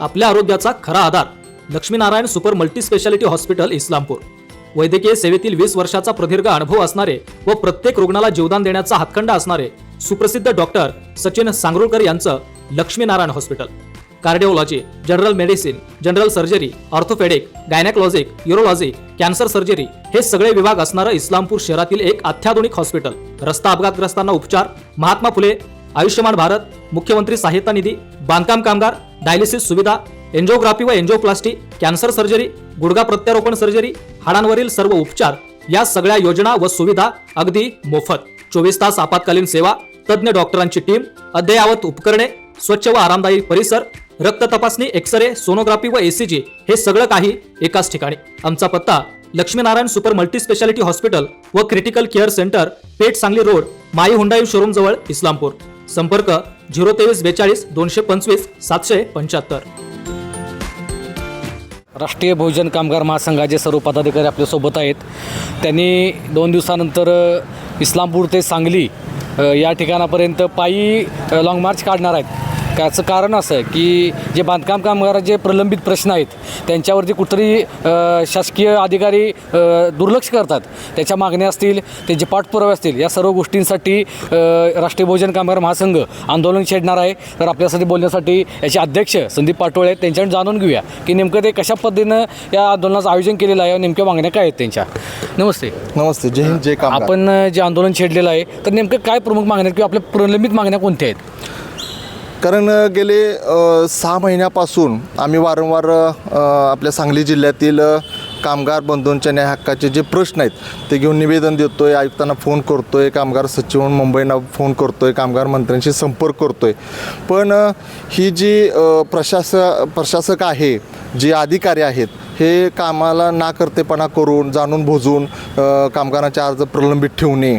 आपल्या आरोग्याचा खरा आधार. Laxminarayan super multispeciality hospital Islampur. वैद्यकीय सेवेतील वीस वर्षाचा प्रदीर्घ अनुभव असणारे व प्रत्येक रुग्णाला जीवदान देण्याचा हातखंडा असणारे सुप्रसिद्ध डॉक्टर सचिन सांगरुळकर यांचं Laxminarayan hospital. Cardiology general medicine general surgery orthopaedic gynaecologic urology cancer surgery हे सगळे विभाग असणारं इस्लामपूर शहरातील एक अत्याधुनिक हॉस्पिटल. रस्ता अपघातग्रस्तांना उपचार महात्मा फुले आयुष्यमान भारत मुख्यमंत्री सहायता निधी बांधकाम कामगार डायलिसिस सुविधा एन्जिओग्राफी व एन्जिओप्लास्टी कॅन्सर सर्जरी गुडघा प्रत्यारोपण सर्जरी हाडांवरील सर्व उपचार या सगळ्या योजना व सुविधा अगदी मोफत. चोवीस तास आपत्कालीन सेवा तज्ज्ञ डॉक्टरांची टीम अद्ययावत उपकरणे स्वच्छ व आरामदायी परिसर रक्त तपासणी एक्सरे सोनोग्राफी व एसीजी हे सगळं काही एकाच ठिकाणी. आमचा पत्ता Laxminarayan super multi speciality hospital व critical care centre Peth Sangli road my Hyundai showroom जवळ इस्लामपूर. संपर्क झिरो तेवीस बेचाळीस दोनशे पंचवीस सातशे पंच्याहत्तर. राष्ट्रीय बहुजन कामगार महासंघाचे सर्व पदाधिकारी आपल्यासोबत आहेत. त्यांनी दोन दिवसानंतर इस्लामपूर ते सांगली या ठिकाणापर्यंत पायी लाँग मार्च काढणार आहेत. त्याचं कारण असं आहे की जे बांधकाम कामगाराचे प्रलंबित प्रश्न आहेत त्यांच्यावरती कुठतरी शासकीय अधिकारी दुर्लक्ष करतात त्याच्या मागण्या असतील त्यांचे पाठपुरावे असतील या सर्व गोष्टींसाठी राष्ट्रीय बहुजन कामगार महासंघ आंदोलन छेडणार आहे. तर आपल्यासाठी बोलण्यासाठी याचे अध्यक्ष संदीप पाटोळे आहेत त्यांच्याकडून जाणून घेऊया की नेमकं ते कशा पद्धतीनं या आंदोलनाचं आयोजन केलेलं आहे नेमक्या मागण्या काय आहेत त्यांच्या? नमस्ते. नमस्ते जय हिंद जय कामगार आपण जे आंदोलन छेडलेलं आहे तर नेमकं काय प्रमुख मागण्या आहेत किंवा आपल्या प्रलंबित मागण्या कोणत्या आहेत? कारण गेले सहा महिन्यापासून आम्ही वारंवार आपल्या सांगली जिल्ह्यातील कामगार बंधूंच्या न्याय हक्काचे जे प्रश्न आहेत ते घेऊन निवेदन देतो आहे आयुक्तांना फोन करतो आहे कामगार सचिव मुंबईना फोन करतो आहे कामगार मंत्र्यांशी संपर्क करतो आहे पण ही जी प्रशास प्रशासक आहे जे अधिकारी आहेत हे कामाला नाकर्तेपणा करून जाणून भोजून कामगारांचे अर्ज प्रलंबित ठेवणे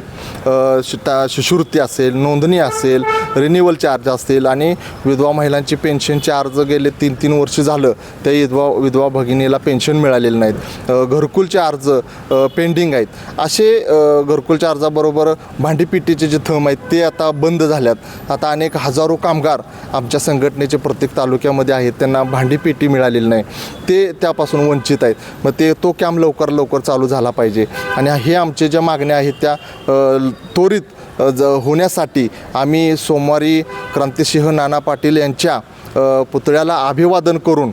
शिता शिष्यवृत्ती असेल नोंदणी असेल रिन्युअल चार्ज असतील आणि विधवा महिलांची पेन्शनचे अर्ज गेले तीन तीन वर्ष झालं त्या विधवा विधवा भगिनीला पेन्शन मिळालेलं नाहीत. घरकुलचे अर्ज पेंडिंग आहेत. असे घरकुलच्या अर्जाबरोबर भांडीपिटीचे जे थंब आहेत ते आता बंद झाल्यात. आता अनेक हजारो कामगार आमच्या संघटनेचे प्रत्येक तालुक्यामध्ये आहेत त्यांना भांडीपेटी मिळालेली नाही. ते त्यापासून वंचित आहेत. मग ते तो कॅम्प लवकर लवकर चालू झाला पाहिजे. आणि हे आमचे ज्या मागण्या आहेत त्या त्वरित ज होण्यासाठी आम्ही सोमवारी क्रांतिसिंह नाना पाटील यांच्या पुतळ्याला अभिवादन करून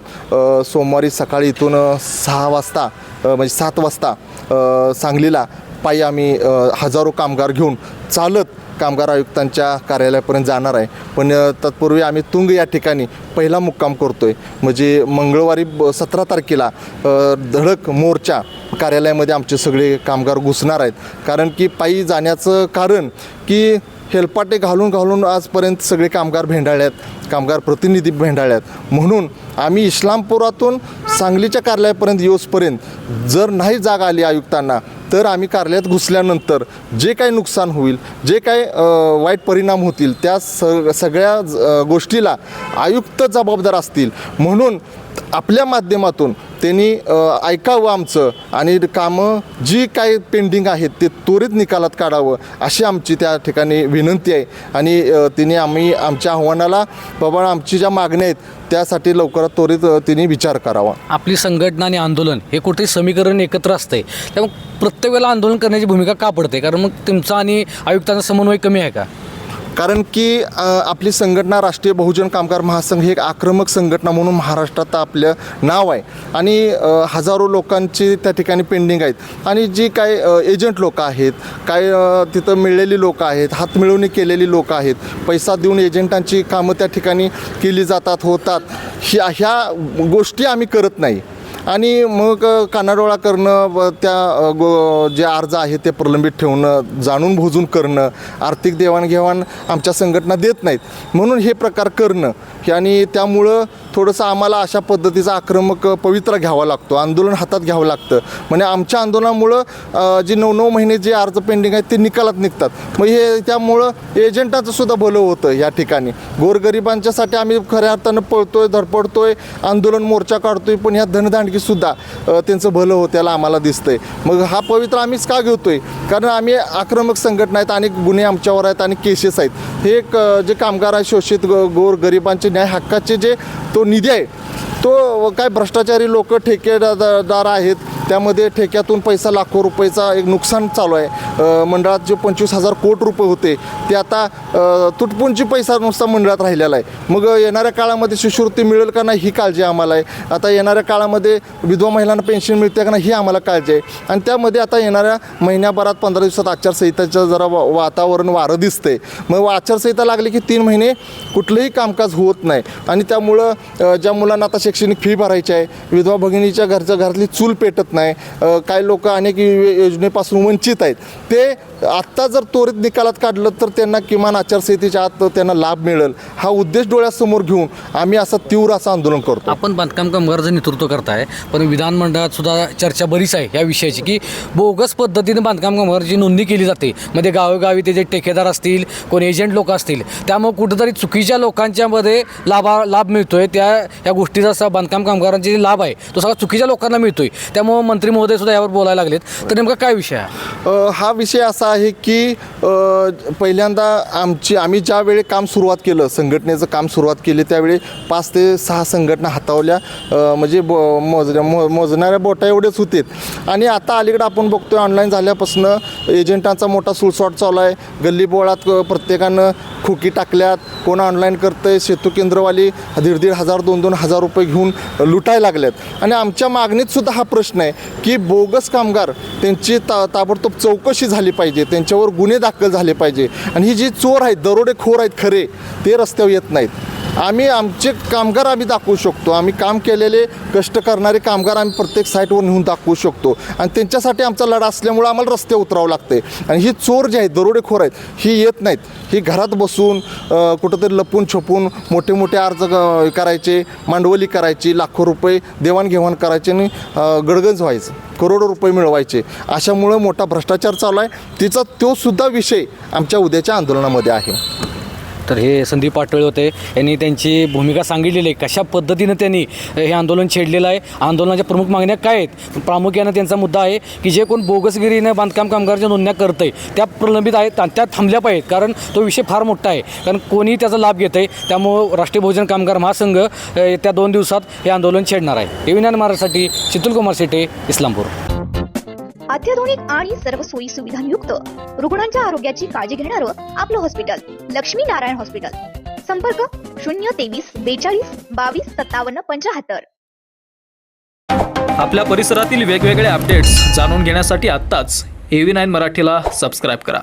सोमवारी सकाळी इथून सहा वाजता म्हणजे सात वाजता सांगलीला पायी आम्ही हजारो कामगार घेऊन चालत कामगार आयुक्तांच्या कार्यालयापर्यंत जाणार आहे. पण तत्पूर्वी आम्ही तुंग या ठिकाणी पहिला मुक्काम करतो आहे म्हणजे मंगळवारी सतरा तारखेला धडक मोर्चा कार्यालयामध्ये आमचे सगळे कामगार घुसणार आहेत. कारण की पायी जाण्याचं कारण की हेलपाटे घालून घालून आजपर्यंत सगळे कामगार भेंडाळ्यात कामगार प्रतिनिधी भेंडाळ्यात म्हणून आम्ही इस्लामपुरातून सांगलीच्या कार्यालयापर्यंत येऊसपर्यंत जर नाही जागा आली आयुक्तांना तर आम्ही कार्यालयात घुसल्यानंतर जे काही नुकसान होईल जे काही वाईट परिणाम होतील त्या स सगळ्या गोष्टीला आयुक्त जबाबदार असतील. म्हणून आपल्या माध्यमातून त्यांनी ऐकावं आमचं आणि कामं जी काही पेंडिंग आहेत ते त्वरित निकालात काढावं अशी आमची त्या ठिकाणी विनंती आहे. आणि तिने आम्ही आमच्या आव्हानाला बाबा आमची ज्या मागण्या आहेत त्यासाठी लवकरात त्वरित तिने विचार करावा. आपली संघटना आणि आंदोलन हे कुठे समीकरण एकत्र असते त्यामुळे प्रत्येक वेळेला आंदोलन करण्याची भूमिका का पडते? कारण मग तुमचा आणि आयुक्तांचा समन्वय कमी आहे का? कारण की आपली संघटना राष्ट्रीय बहुजन कामगार महासंघ ही एक आक्रमक संघटना म्हणून महाराष्ट्रात आपलं नाव आहे. आणि हजारो लोकांची त्या ठिकाणी पेंडिंग आहेत. आणि जी काय एजंट लोक आहेत काय तिथं मिळलेली लोक आहेत हातमिळवणी केलेली लोक आहेत पैसा देऊन एजंटांची कामं त्या ठिकाणी केली जातात होतात. ह्या ह्या गोष्टी आम्ही करत नाही. आणि मग कानाडोळा करणं व त्या गो जे अर्ज आहे ते प्रलंबित ठेवणं जाणून भोजून करणं आर्थिक देवाणघेवाण आमच्या संघटना देत नाहीत. म्हणून हे प्रकार करणं आणि त्यामुळं थोडंसं आम्हाला अशा पद्धतीचा आक्रमक पवित्रा घ्यावा लागतो. आंदोलन हातात घ्यावं लागतं. म्हणजे आमच्या आंदोलनामुळं जे नऊ नऊ महिने जे अर्ज पेंडिंग आहेत ते निकालात निघतात. मग हे त्यामुळं एजंटाचं सुद्धा भलं होतं या ठिकाणी. गोरगरिबांच्यासाठी आम्ही खऱ्या अर्थानं पळतोय धडपडतोय आंदोलन मोर्चा काढतोय पण ह्या धनदांड अ, त्यांचं भलं होत्याला आम्हाला दिसतंय. मग हा पवित्र आम्हीच का घेतोय? कारण आम्ही आक्रमक संघटना आहेत अनेक गुन्हे आमच्यावर आहेत आणि केसेस आहेत. हे एक जे कामगार आहे शोषित गोर गरिबांचे न्याय हक्काचे जे तो निधी आहे तो काय भ्रष्टाचारी लोक ठेकेदार आहेत त्यामध्ये ठेक्यातून पैसा लाखो रुपयेचा एक नुकसान चालू आहे. मंडळात जे पंचवीस हजार कोटी रुपये होते ते आता तुटपुंची पैसा नुसता मंडळात राहिलेला आहे. मग येणाऱ्या काळामध्ये शिष्यवृत्ती मिळेल का नाही ही काळजी आम्हाला आहे. आता येणाऱ्या काळामध्ये विधवा महिलांना पेन्शन मिळते का नाही ही आम्हाला काळजी आहे. आणि त्यामध्ये आता येणाऱ्या महिन्याभरात पंधरा दिवसात आचारसंहिताचं जरा वा वातावरण वारं दिसतंय. मग आचारसंहिता लागली की तीन महिने कुठलंही कामकाज होत नाही. आणि त्यामुळं ज्या मुलांना आता शैक्षणिक फी भरायची आहे विधवा भगिनीच्या घरच्या घरातली चूल पेटत नाही. काही लोक अनेक योजनेपासून वंचित आहेत. ते आत्ता जर त्वरित निकालात काढलं तर त्यांना किमान आचारसंहितेच्या आत त्यांना लाभ मिळेल. हा उद्देश डोळ्यासमोर घेऊन आम्ही असं तीव्र असं आंदोलन करतो. आपण बांधकाम कामगाराचं नेतृत्व करताय पण विधानमंडळात सुद्धा चर्चा बरीच आहे या विषयाची की बोगस पद्धतीने बांधकाम कामगाराची नोंदणी केली जाते मध्ये गावोगावी ते जे ठेकेदार असतील कोण एजंट लोक असतील त्यामुळे कुठेतरी चुकीच्या लोकांच्यामध्ये लाभा लाभ मिळतोय. त्या या गोष्टीचा बांधकाम कामगारांचे जे लाभ आहे तो सगळा चुकीच्या लोकांना मिळतोय. त्यामुळे मंत्री महोदय सुद्धा यावर बोलायला लागलेत. तर नेमका काय विषय आहे? अ, हा विषय असा आहे की अ, पहिल्यांदा आमची आम्ही ज्या वेळी काम सुरुवात केलं संघटनेचं काम सुरुवात केली त्यावेळी पाच ते सहा संघटना हातावल्या. अ, म्हणजे ब मोजण्या मो मोजणाऱ्या बोटा एवढेच होते. आणि आता अलीकडे आपण बघतोय ऑनलाईन झाल्यापासून एजंटांचा मोठा सुळसॉट चालू आहे. गल्ली बोळात अ, प्रत्येकानं खोकी टाकल्यात. कोण ऑनलाईन करतंय सेतू केंद्रवाली दीड दीड हजार दोन दोन हजार रुपये घेऊन लुटायला लागल्यात. आणि आमच्या मागणीत सुद्धा हा प्रश्न आहे. की बोगस कामगार त्यांची ता ताबडतोब चौकशी झाली पाहिजे त्यांच्यावर गुन्हे दाखल झाले पाहिजे. आणि ही जी चोर आहेत दरोडेखोर आहेत खरे ते रस्त्यावर येत नाहीत. आम्ही आमचे कामगार आम्ही दाखवू शकतो. आम्ही काम केलेले कष्ट करणारे कामगार आम्ही प्रत्येक साईटवर नेऊन दाखवू शकतो. आणि त्यांच्यासाठी आमचा लढा असल्यामुळं आम्हाला रस्ते उतरावं लागते आणि ही चोर जे आहेत दरोडेखोर आहेत ही येत नाहीत. ही घरात बसून कुठंतरी लपून छपून मोठे मोठे अर्ज करायचे मांडवली करायची लाखो रुपये देवाणघेवाण करायचे आणि गडगंज व्हायचं करोडो रुपये मिळवायचे. अशामुळं मोठा भ्रष्टाचार चालू आहे. तिचा तो सुद्धा विषय आमच्या उद्याच्या आंदोलनामध्ये आहे. तर हे संदीप पाटोळे होते. यांनी त्यांची भूमिका सांगितलेली आहे. कशा पद्धतीनं त्यांनी हे आंदोलन छेडलेलं आहे? आंदोलनाच्या प्रमुख मागण्या काय आहेत? प्रामुख्यानं त्यांचा मुद्दा आहे की जे कोण बोगसगिरीनं बांधकाम कामगारच्या नोंदण्या करतं आहे त्या प्रलंबित आहेत त्या थांबल्या पाहिजेत. कारण तो विषय फार मोठा आहे. कारण कोणी त्याचा लाभ घेत आहे त्यामुळं राष्ट्रीय बहुजन कामगार महासंघ त्या येत्या दोन दिवसात हे आंदोलन छेडणार आहे. एविनान महाराजसाठी महाराष्ट्रासाठी कुमार शेटे इस्लामपूर. अत्याधुनिक आणि सर्व सोयी सुविधांयुक्त रुग्णांच्या आरोग्याची काळजी घेणारं आपलं हॉस्पिटल लक्ष्मी नारायण हॉस्पिटल संपर्क शून्य तेवीस बेचाळीस बावीस सत्तावन्न पंचाहत्तर. आपल्या परिसरातील वेगवेगळे अपडेट्स जाणून घेण्यासाठी आत्ताच एव्ही नाईन मराठीला सबस्क्राईब करा.